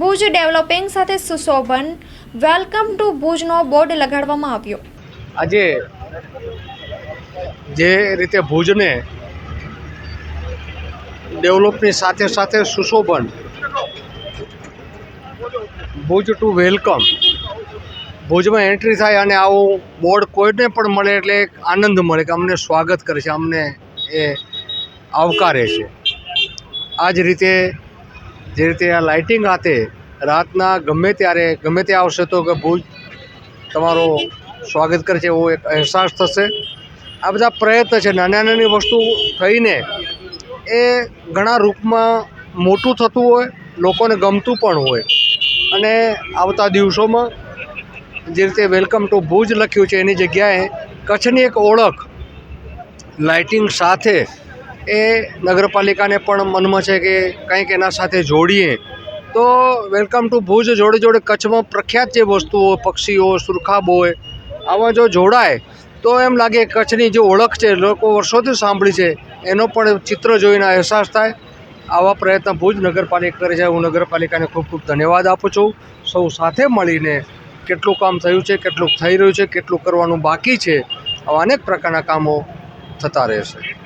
Bhuj developing સાથે સુશોભન. Welcome to ભુજનો board લગાડવામાં આવ્યો. આજે જે રીતે ભુજને ડેવલપની સાથે સાથે સુશોભન. Bhuj to welcome. ભુજમાં એન્ટ્રી થાય અને આવું બોર્ડ કોઈને પણ મળે એટલે એક આનંદ મળે કે અમને સ્વાગત કરે છે, અમને એ આવકારે છે. આ જ રીતે જે રીતે આ લાઇટિંગ હાથે રાતના ગમે ત્યારે, ગમે તે આવશે તો કે ભુજ તમારો સ્વાગત કરે છે એવો એક અહેસાસ થશે. આ બધા પ્રયત્ન છે, નાના નાની વસ્તુ થઈને એ ઘણા રૂપમાં મોટું થતું હોય, લોકોને ગમતું પણ હોય. અને આવતા દિવસોમાં જે રીતે વેલકમ ટુ ભુજ લખ્યું છે, એની જગ્યાએ કચ્છની એક ઓળખ લાઇટિંગ સાથે એ નગરપાલિકાને પણ મનમાં છે કે કંઈક એના સાથે જોડીએ. તો વેલકમ ટુ ભુજ, જોડે જોડે કચ્છમાં પ્રખ્યાત જે વસ્તુઓ, પક્ષીઓ સુરખાબ હોય આવા જો જોડાય, તો એમ લાગે કચ્છની જે ઓળખ છે, લોકો વર્ષોથી સાંભળી છે, એનો પણ ચિત્ર જોઈને અહેસાસ થાય. આવા પ્રયત્ન ભુજ નગરપાલિકા કરે છે. હું નગરપાલિકાને ખૂબ ખૂબ ધન્યવાદ આપું છું. સૌ સાથે મળીને કેટલું કામ થયું છે, કેટલું થઈ રહ્યું છે, કેટલું કરવાનું બાકી છે, આવા અનેક પ્રકારના કામો થતા રહેશે.